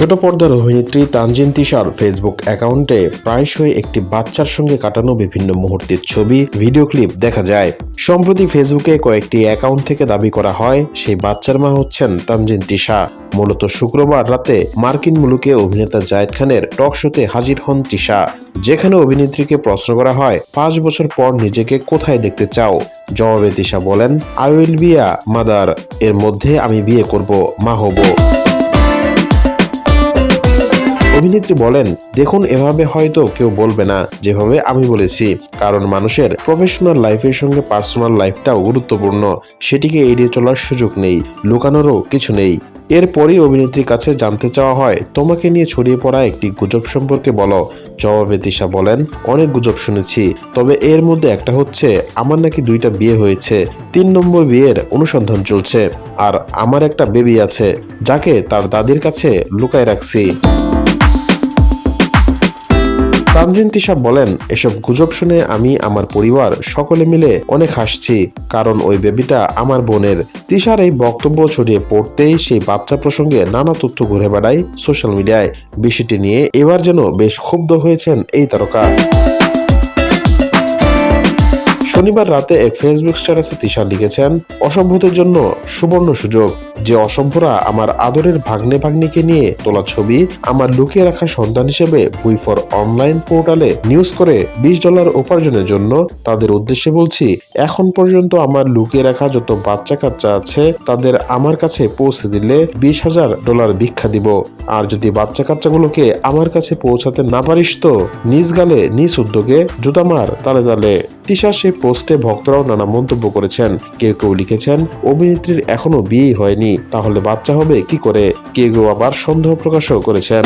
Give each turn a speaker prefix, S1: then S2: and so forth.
S1: ছোট পর্দার অভিনেত্রী তানজিন তিশার ফেসবুক অ্যাকাউন্টে প্রায়শই একটি বাচ্চার সঙ্গে কাটানো বিভিন্ন মুহূর্তের ছবি ভিডিও ক্লিপ দেখা যায়। সম্প্রতি ফেসবুকে কয়েকটি অ্যাকাউন্ট থেকে দাবি করা হয়, সেই বাচ্চার মা হচ্ছেন তানজিন তিশা। মূলত শুক্রবার রাতে মার্কিন মুলুকে অভিনেতা জায়েদ খানের টক শোতে হাজির হন তিশা, যেখানে অভিনেত্রীকে প্রশ্ন করা হয়, পাঁচ বছর পর নিজেকে কোথায় দেখতে চাও? জবাবে তিশা বলেন আই উইল বিয়া মাদার এর মধ্যে আমি বিয়ে করব, মা হব। অভিনেত্রী বলেন, দেখুন, এভাবে হয়তো কেউ বলবে না যেভাবে আমি বলেছি। কারণ মানুষের প্রফেশনাল লাইফের সঙ্গে পার্সোনাল লাইফটাও গুরুত্বপূর্ণ। সেটিকে এড়িয়ে চলার সুযোগ নেই, লুকানোরও কিছু নেই। এরপরই অভিনেত্রীর কাছে জানতে চাওয়া হয়, তোমাকে নিয়ে ছড়িয়ে পড়া একটি গুজব সম্পর্কে বলো। জবাবে তিশা বলেন, অনেক গুজব শুনেছি, তবে এর মধ্যে একটা হচ্ছে, আমার নাকি দুইটা বিয়ে হয়েছে। তিন নম্বর বিয়ের অনুসন্ধান চলছে। আর আমার একটা বেবি আছে, যাকে তার দাদির কাছে লুকায় রাখছি। তানজিন তিশা বলেন, এসব গুজব শুনে আমি, আমার পরিবার সকলে মিলে অনেক হাসছি, কারণ ওই বেবিটা আমার বোনের। তিশার এই বক্তব্য ছড়িয়ে পড়তেই সেই বাচ্চা প্রসঙ্গে নানা তথ্য ঘুরে বেড়ায় সোশ্যাল মিডিয়ায়। বিষয়টি নিয়ে এবার যেন বেশ ক্ষুব্ধ হয়েছেন এই তারকা। শনিবার রাতে এক ফেসবুক স্ট্যাটাসে তিশা লিখেছেন অসভ্যদের জন্য সুবর্ণ সুযোগ। যে অসভ্যরা আমার আদরের ভাগ্নে ভাগ্নিকে নিয়ে তোলা ছবি আমার লুকিয়ে রাখা সন্তান হিসেবে বুই ফর অনলাইন পোর্টালে নিউজ করে বিশ ডলার উপার্জনের জন্য তাদের উদ্দেশ্যে বলছি, এখন পর্যন্ত আমার লুকিয়ে রাখা যত বাচ্চা কাচ্চা আছে, তাদের আমার কাছে পৌঁছে দিলে বিশ হাজার ডলার ভিক্ষা দিব। আর যদি বাচ্চা কাচ্চাগুলোকে আমার কাছে পৌঁছাতে না পারিস তো, নিজ গালে, নিজ উদ্যোগে জুতামার তালে তালে তিশার সেই পোস্টে ভক্তরাও নানা মন্তব্য করেছেন। কেউ কেউ লিখেছেন, অভিনেত্রীর এখনও বিয়েই হয়নি, তাহলে বাচ্চা হবে কি করে? কেউ কেউ আবার সন্দেহ প্রকাশও করেছেন।